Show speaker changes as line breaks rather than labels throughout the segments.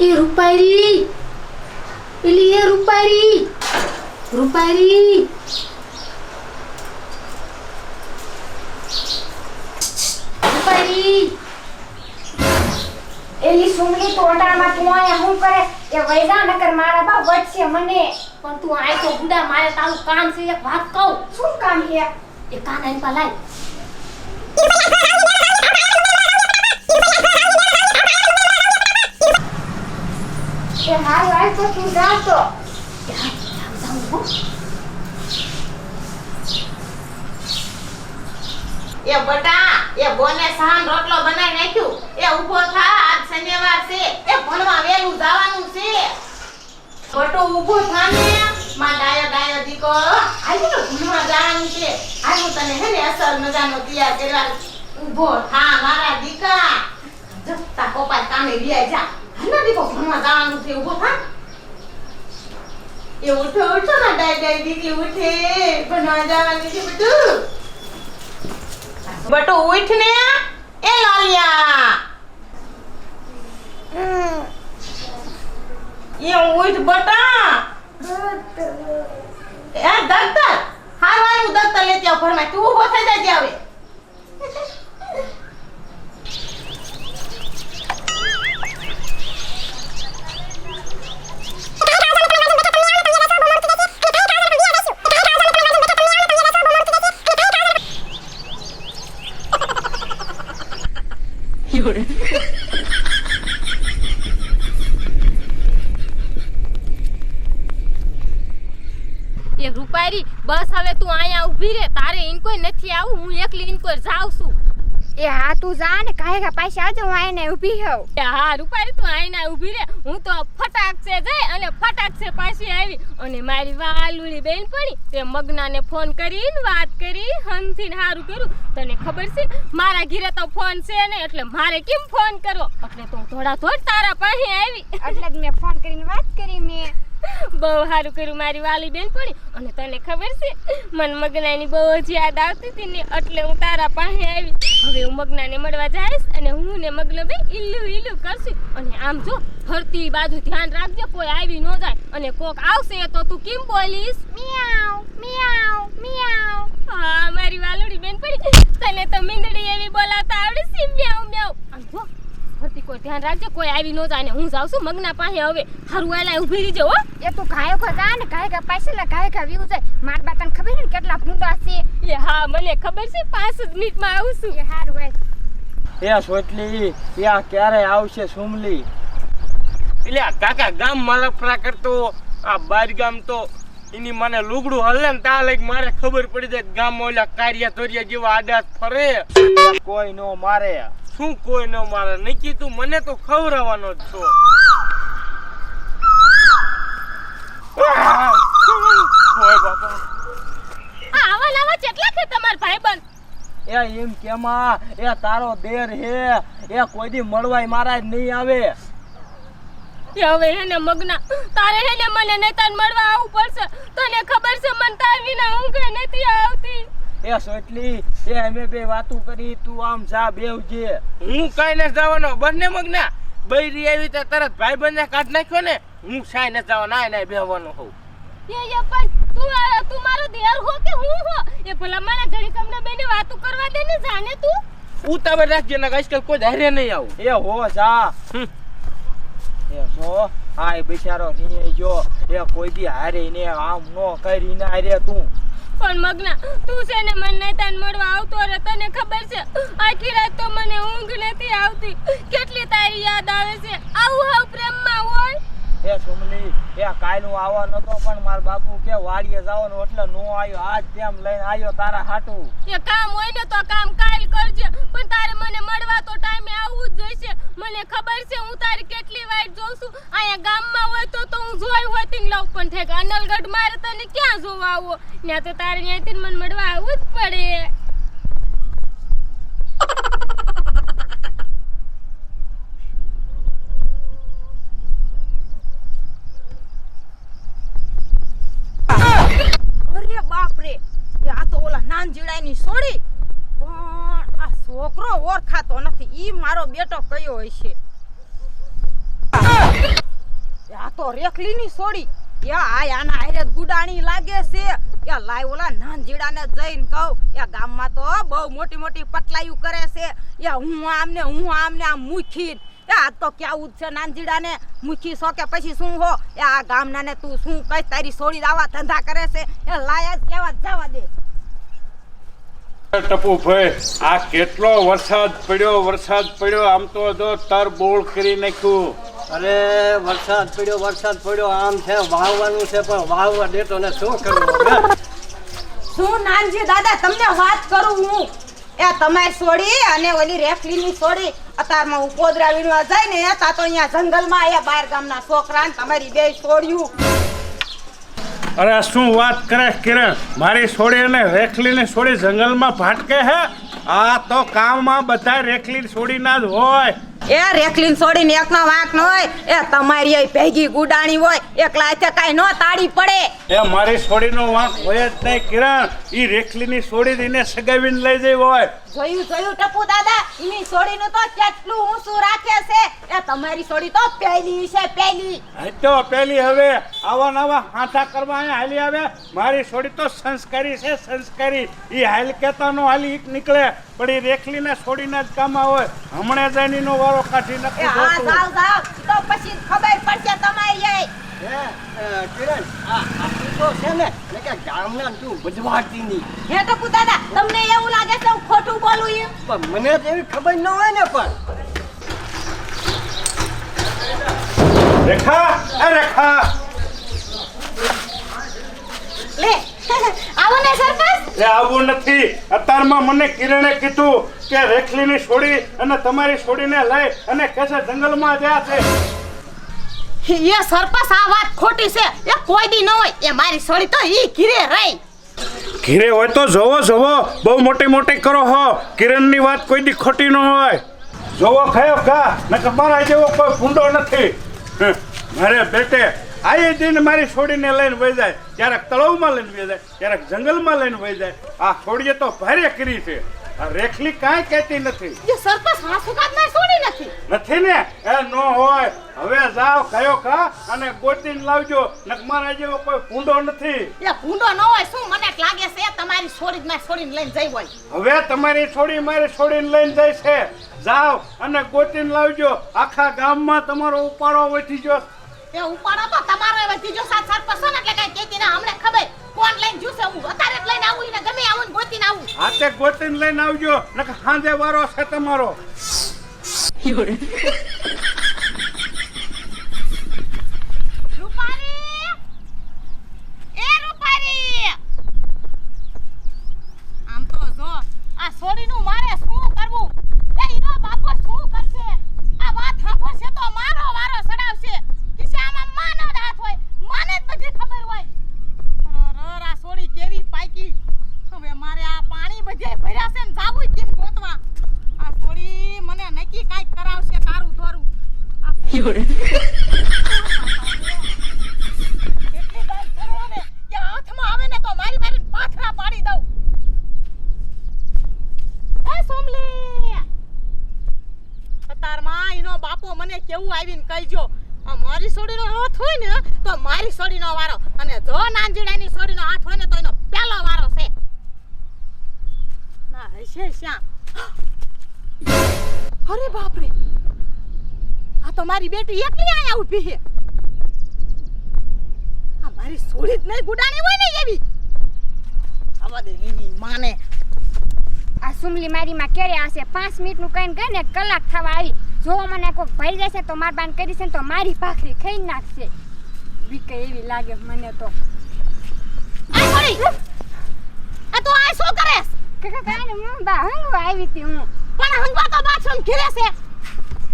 એ રૂપારી પેલી એ રૂપારી રૂપારી રૂપારી
એલી સુમલી તોડામાં તું આયા હું કરે? એ વૈદા નકર મારા બા વચ્ચે મને.
પણ તું આય તો બુડા મારે તારું કામ છે એક વાત કહું.
શું કામ છે?
એ કાન આઈ પા લાય
એ હારું આય તો તું જા તો
એ
બટા, એ બોને સહાન રોટલો બનાવી નાખ્યું. એ ઊભો થા, આજ શનિવાર છે. એ ભણવા વેલું જવાનું છે. બટો ઊભો થા ને, માં ડાયો ડાયો દીકો આજે તો ભણવા જવાનું છે. આજ હું તને હે ને અસર મજાનો તૈયાર કરવા ઊભો થા, મારા દીકા જતા કોપા કામે રિયા જા. ભણવા જવાનું છે ઊભો થા. એ ઉઠો ઉઠો ના ડાય ડાય દીદી, ઉઠે. ભણવા જવાનું છે બધું. બટુ, ઉઠ એ લાલિયા. એ ઉઠ બટા. એ દત્તર હારવાનું દત્તર લેતી આવ તું ઊભો થઈ જાય હવે
એ રૂપારી બસ હવે તું અહીંયા ઊભી રે તારે ઇન કોઈ નથી આવું હું એકલી ઇન કોઈ જાઉં છું
એ હા તું જા ને કાંઈ કા પાછી આવજો હું આઈને ઊભી હોઉં.
હા રૂપારી તું આઈને ઊભી રે. હું તો ફટાક છે જઈ અને ફટાક છે પાછી આવી. અને મારી વાલુડી બેન પડી તે મગનાને ફોન કરીને વાત કરી હંથીને હારું કર્યું. તને ખબર છે મારા ઘીરે તો ફોન છે ને એટલે મારે કેમ ફોન કરવો? એટલે તો થોડા થોડ તારા પાસે આવી.
એટલે મેં ફોન કરીને વાત કરી મેં.
બહુ સારું કર્યું મારી વાલી બેન પડી અને તને ખબર છે મન મગનાની બહુ જ યાદ આવતી હતી ને એટલે હું તારા પાસે આવી. હવે હું મગનાને મળવા જઈશ અને હું ને મગનો બેન ઈલ્લું ઈલ્લું કરશું. અને આમ જો ફરતી બાજુ ધ્યાન રાખજો કોઈ આવી ન જાય. અને કોક આવશે તો તું કેમ બોલીશ?
મિયાવ મિયાવ મિયાવ
હા મારી વાલુડી બેન પડી. તને તો મીંદડી એવી બોલાતા આવડે છે મ્યાઉ મ્યાઉ. આમ જો ફરતી કોઈ ધ્યાન રાખજો કોઈ આવી ન જાય ને હું જાઉં છું મગના પાસે હવે. હારું આલા ઊભી રહીજો હો.
એ તું કાંઈ ખો જા ને કાંઈ કા પાસે લા કાંઈ કા વ્યૂ જાય. માર બા તને ખબર ને કેટલા ભૂંડા છે?
એ હા મને ખબર છે પાંચ જ મિનિટમાં આવું છું.
એ હારું હોય
એ સોટલી ત્યાં ક્યારે આવશે સુમલી? એટલે આ કાકા ગામ મલફરા કરતો આ બાર ગામ તો એની મને લુગડું હલે ને ત્યાં લઈ મારે ખબર પડી જાય ગામ ઓલા કાર્ય ધોરિયા જેવા આડા ફરે. કોઈ નો મારે. શું કોઈ ન મારે? નિકી તું મને તો ખવડાવવાનો જ છો.
આવા નવા કેટલા છે તમાર ભાઈબંધ?
એ એમ કેમાં એ તારો દેર હે. એ કોઈ દી મળવાય મારા જ નહીં આવે.
કે હવે એને મગના તારે હેને મને નેતાન મળવા આવવું પડશે. તને ખબર છે મન તાર વિના ઊંઘે નથી આવતી.
એ સોટલી એ અમે બે વાતું કરી તું આમ જા બેવજે હું કઈ ને જવાનો બંને મગના. બૈરી આવી તો તરત ભાઈ બંને કાઢ નાખ્યો ને હું સાઈ ને જવાનો ના ના બેહવાનો હોઉં.
એ એ પણ તું તું મારો દેર હો કે હું હો? એ ભલા મારા ઘડી તમને બેને વાતું કરવા દે ને જાને તું.
ઉતાવળ રાખજે ને આજકાલ કોઈ ધારે નહીં આવું. એ હો જા. હમ. એ સો હાય બિચારો નહીં જો એ કોઈ દી હારે ને આમ નો કરીને હારે તું.
પણ મગના, તું છે ને મને નેતાન મળવા આવતો રે તને ખબર છે? આખી રાત તો મને ઊંઘ નથી આવતી. કેટલી તારી યાદ આવે છે આવું હાવ પ્રેમમાં હોય
એ એ કાલ આવવા નતો, પણ માર બાપુ કે વાડીએ જવાનું એટલે નો આવ્યો આજ તેમ લઈને આવ્યો તારા હાટું.
એ કામ હોય ને તો કામ કાલ કરજે. પણ તારે મને મળવા તો ટાઈમે આવવું જ જોઈશે. મને ખબર છે હું તારી કેટલી વાઈટ જોઉં છું. અહીંયા ગામમાં હોય તો તો હું જોઈ હોય તીન લવ પણ ઠેક અનલગઢ મારે તને ક્યાં જોવા આવો? ત્યાં તો તારે ત્યાંથી મને મળવા આવવું જ પડે.
છોકરો ઓળખાતો નથી, ઈ મારો બેટો કયો હશે આ આ છે. બહુ મોટી મોટી પટલાયું કરે છે. યા હું આમને, હું આમ યા આ તો કેવું છે નાનજીડાને મુખી છો કે પછી શું હો? એ આ ગામનાને તું શું કઈ તારી સોડી આવા ધંધા કરે છે? એ લાયા જ કેવા જવા દે.
ટપુભાઈ આ કેટલો વરસાદ પડ્યો વરસાદ પડ્યો આમ તો જો તરબોળ કરી નાખ્યું.
અરે વરસાદ પડ્યો વરસાદ પડ્યો આમ છે વાવવાનું છે પણ વાવવા દેતો ને શું કરવું
શું નાનજી દાદા તમને વાત કરું હું. એ તમારી સોડી અને ઓલી રેફલીની સોડી અત્યારમાં હું પોદરા વીણવા જાય ને તા તો અહીંયા જંગલમાં આયા બાર ગામના છોકરા ને તમારી બે સોડિયું
અરે શું વાત કરે કિરણ? મારી છોડી અને રેખલીની છોડી જંગલમાં ભાટકે હે? આ તો કામમાં બધા રેખલી છોડીના જ હોય.
એ રેખલીન છોડીને એકનો વાંક ન હોય એ તમારી એ ભેગી ગુડાણી હોય એકલા હાથે કાઈ ન તાળી પડે.
એ મારી છોડીનો વાંક હોય જ નહીં કિરણ. ઈ રેખલીની છોડી દીને સગાવીને લઈ જઈ હોય.
જોયું જોયું ટપુ દાદા? એની સોડીનું તો કેટલું ઊંચું રાખે છે. એ તમારી છોડી તો પહેલી છે પહેલી.
હા તો પેલી હવે. આવા નવા હાથા કરવા અહીંયા હાલી આવે. મારી છોડી તો સંસ્કારી છે સંસ્કારી. ઈ હાલ કેતા નો હાલી નીકળે. પણ ઈ રેખલીને છોડીને જ કામમાં હોય. હમણે જઈને નો વારો કાઢી
એ
નાખી
હા જાવ જાવ તો પછી ખબર પડશે તમારી એ.
કિરણ આ આ તો છે ને ને કે ગામના તું બજવાતી ની
હે ટપુ દાદા તમને એવું લાગે છે હું ખોટું બોલું એમ?
પણ મને તો એવી ખબર ન હોય ને પણ.
રેખા એ રેખા.
લે આવો ને સરપંચ.
એ આવું નથી. અત્યારમાં મને કિરણે કીધું કે રેખલીની છોડી અને તમારી છોડીને લઈ અને કેસે જંગલમાં ગયા છે.
એ સરપંચ આ વાત ખોટી છે. એ કોઈ દી ન હોય. એ મારી સોળી તો ઈ ઘીરે રહી.
ઘીરે હોય તો જોવો જોવો. બહુ મોટી મોટી કરો હો. કિરણની વાત કોઈ દી ખોટી ન હોય. જોવો ખાયો કા નકર તમારા જેવો કોઈ ફૂંડો નથી. મારે બેટે આયે દિન મારી છોડીને લઈને વહી જાય. ક્યારેક તળાવમાં લઈને વહી જાય ક્યારેક જંગલમાં લઈને વહી જાય. આ છોડીએ તો ભારે કરી છે. આ રેખલી કાંઈ કહેતી નથી.
એ સરપંચ હાસુ ના સોડી નથી.
નથી ને? એ નો હોય. હવે જાઓ કયો કા અને ગોતીને લાવજો. નકમારા જેવો કોઈ ફૂંડો નથી.
એ ફૂંડો ન હોય શું મને લાગે છે? તમારી છોડી જ ના સોડીને લઈને જઈ હોય.
હવે તમારી છોડી મારી છોડીને લઈને જાય છે. જાઓ અને ગોતીને લાવજો. આખા ગામમાં તમારો ઉપાડો વધી ગયો.
એ ઉપાડો તો તમારો એ ત્રીજો સાત સાત છે ને એટલે કેતી ના હમણે ખબર કોણ લઈને જુસે હું અત્યારે જ લઈને આવું ને ગમે આવું ને ગોતીને આવું.
હાથે ગોતીને લઈને આવજો નકર સાંજે વારો છે તમારો
રૂપારી એ રૂપારી આમ તો જો આ સોડીનું મારે શું કરવું એ ઈનો બાપો શું કરશે આ વાત સાંભળશે તો મારો વારો સડાવશે ખિસ્સામાં માનો જ હાથ હોય માને જ બધી ખબર હોય અરર, આ સોડી કેવી પાકી હવે મારે આ પાણી બધે ભર્યા છે ને જાવું કેમ ગોતવા આ સોડી મને નક્કી કાંઈક કરાવશે તારું ધોરું આ એટલી વાત કરો ને કે હાથમાં આવે ને તો મારી મારી પાથરા પાડી દઉં એ સોમલી અતારમાં એનો બાપો મને કેવું આવીને કહીજો મારી સોડીનો હાથ હોય ને તો મારી સોડીનો વારો અને જો નાનજીડાની સોડીનો હાથ હોય ને તો એનો પહેલો વારો છે ના હશે શ્યામ. અરે બાપ રે આ તો મારી બેટી એકલી આયા ઊભી છે. આ મારી સોડી જ નહીં ગુડાણી હોય ને એવી. આવા દે એની માને.
આ સુમલી મારી માં ક્યારે આવશે પાંચ મિનિટનું કહીને ગઈ ને કલાક થવા આવી. જો મને કોઈક ભરી જશે તો માર બાન કરી છે ને તો મારી ભાખરી ખાઈ નાખશે. બીક એવી લાગે મને તો.
આ સોડી આ તો આ શું કરે?
કે કાંઈ ને હું બા હંગવા આવી હતી હું.
પણ હંગવા તો બાથરૂમ ઘીરે છે.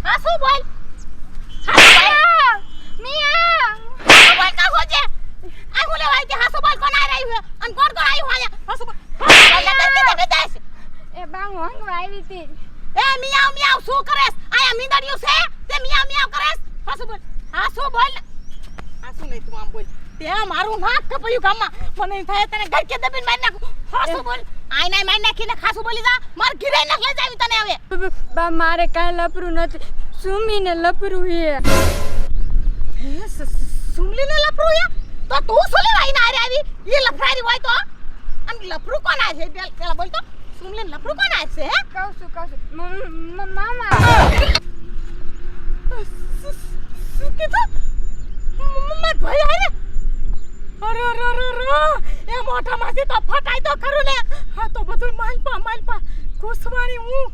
આ શું બોલ?
મિયા!
શું બોલ કા હોજે આ હું લેવાય કે હા શું બોલ કોણ આ રહ્યું અને કોણ કોણ આવ્યું આયા હા શું બોલ.
એ બા હું આવી હતી.
એ મિયાવ મિયાવ શું કરેસ? આયા મીંદડિયું છે? તે મિયાવ મિયાવ કરેસ? હા શું બોલ. હા શું બોલ. હા શું નહીં તું આમ બોલ. તે મારું નાક કપાયું ગામમાં. મને થાય તને ગળકે દબીને મારી નાખું. હા બોલ. આઈને મારી નાખીને ખાસું બોલી જા. માર ઘીરે ન લઈ જાવી તને હવે.
બા મારે કાંઈ લપરું નથી. સુમીને લપરું હે.
હે સુમલીને લફરું હે? તો તું સુલી વાઈને આરે આવી? એ લફરારી હોય તો? અને લફરું કોણ આ છે? પેલ- બોલ તો. સુમલીને લફરું કોણ આ છે હે?
કહું છું કહું છું. મામા
શું કીધું? માર ભાઈ આરે અરે અરે અરે અરે. એ મોઢામાંથી તો ફટાય તો ખરું ને. હા તો બધું માલપા માલપા ખુશવાણી હું?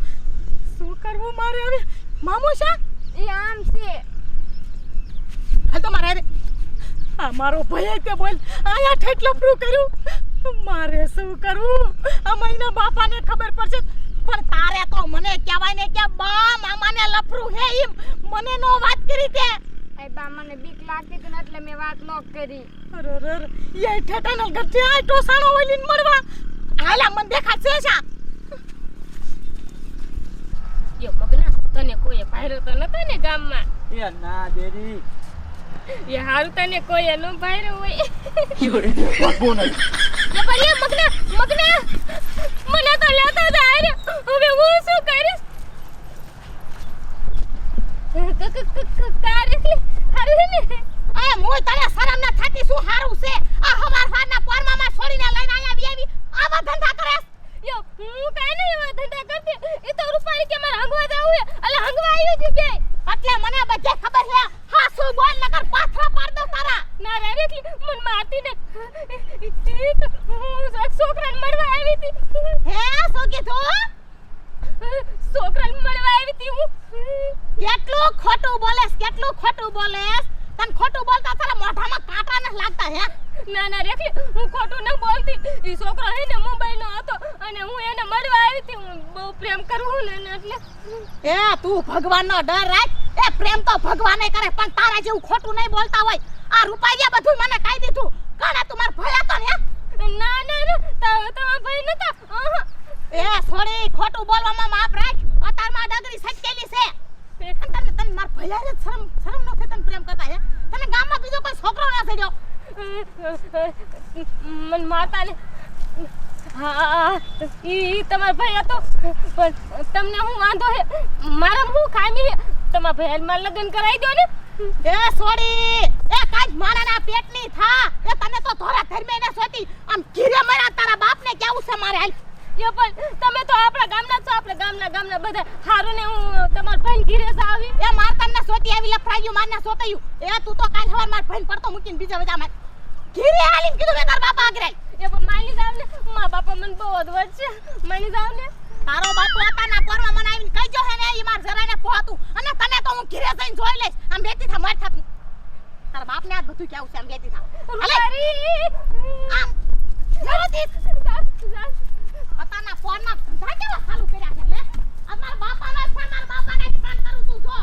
શું કરવું મારે હવે? મામો શા
એ આમ છે.
હાલ તો મારે હારે. આ મારો ભાઈ તે બોલ. આયા ઠેઠ લફડું કર્યું. મારે શું કરવું? આ મહિના બાપાને ખબર પડશે. પણ તારે તો મને કહેવાય ને કે બા મામાને લફરું હે એમ. મને નો વાત કરી તે.
એ બા મને બીક લાગતી હતી એટલે મેં વાત ન કરી.
અરે અરે ઠેઠાનો ગઢે આ ટોસાણો ઓલીને મળવા. હાલા મને દેખાશે શા
યો મગના તને કોઈએ ભાયરો તો નતો ને ગામમાં?
એ ના દેરી.
એ હારું તને કોઈએ નો ભાયરો હોય.
વાગવું નહીં.
યો મગના મગના મને તો લેતા જ આરે હવે હું શું કરીશ? ક ક ક ક હારું ને?
એ મોય તને શરમ ના થાતી શું હારું છે? આ હવાર હવારના પોરમામાં છોડીને લઈને આયા આવી આવા ધંધા કરે
યો હું કાઈ નહીં એવા ધંધા કરતી એ તો રૂપાળી કે મારે હંગવા જાવું હે અલે હંગવા આવ્યું છે બે
એટલે મને બધે ખબર છે હા શું બોલ નકર પાથરા પાડ દઉં તારા
ના રે રેખલી મન મારતી ને ઈ તો હું એક છોકરાને મળવા આવી હતી
હે શું કીધું
છોકરાને મળવા આવી હતી હું
કેટલું ખોટું બોલેસ કેટલું ખોટું બોલેસ તને ખોટું બોલતા તારા મોઢામાં કાંટા ન લાગતા હે
ના ના રેખલી હું ખોટું ન બોલતી ઈ છોકરો હે ને મુંબઈનો હતો અને હું એને મળવા આવી હતી. હું બહુ પ્રેમ કરું ને એટલે.
એ તું ભગવાનનો ડર રાખ. એ પ્રેમ તો ભગવાને કરે પણ તારા જેવું ખોટું નહીં બોલતા હોય. આ રૂપાઈયા બધું મને કાઈ દીધું. કણા તું માર ભયા તો ને
ના ના ના તા- તમારા ભાઈ નતા.
એ છોડી ખોટું બોલવામાં માપ રાખ. અતારમાં ડગરી સટકેલી છે. તને તને માર ભયા જ શરમ શરમ ન તને પ્રેમ કરતા હે? તને ગામમાં બીજો કોઈ છોકરો ના થઈ ગયો
મન માતા ને હા ઈ તમારા ભાઈ હતો. પણ તમને હું વાંધો હે મારા હું ખામી તમારા ભાઈ મારા લગ્ન કરાવી દો ને.
એ સોરી એ કાજ મારાના પેટની થા. એ તને તો ધોરા ધર્મે ને સોતી આમ ઘીરે મરા તારા બાપને કેવું છે મારે હાલ?
યો પણ તમે તો આપણા ગામના છો આપણા ગામના ગામના બધા હારું ને હું તમારા ભાઈ ઘીરે આવી.
એ માર તમને સોતી આવી લફરાયું મારને સોતાયું એ તું તો કાલ સવાર માર ભાઈને પડતો મૂકીને બીજા બધા માર ઘીરે હાલીને કીધું મેં તાર બાપા આગળ
એ ને મા બાપા મને બહુ અદવત છે. માની જાવ ને.
તારો બાપુ હતા પોરમાં મને આવીને કહી જો હે ને ઈ માર જરાને પોહાતું અને તને તો હું ઘરે જઈને જોઈ લઈશ. આમ બેઠી થા માર થાતી. તારા બાપને આ બધું કેવું છે આમ બેઠી થા.
રૂપારી
આમ. જલ્દી પોતાના ફોનમાં ધંધા કેવા ચાલુ કર્યા છે લે. આ મારા બાપાનો જ ફોન મારા બાપાને જ ફોન કરું તું જો.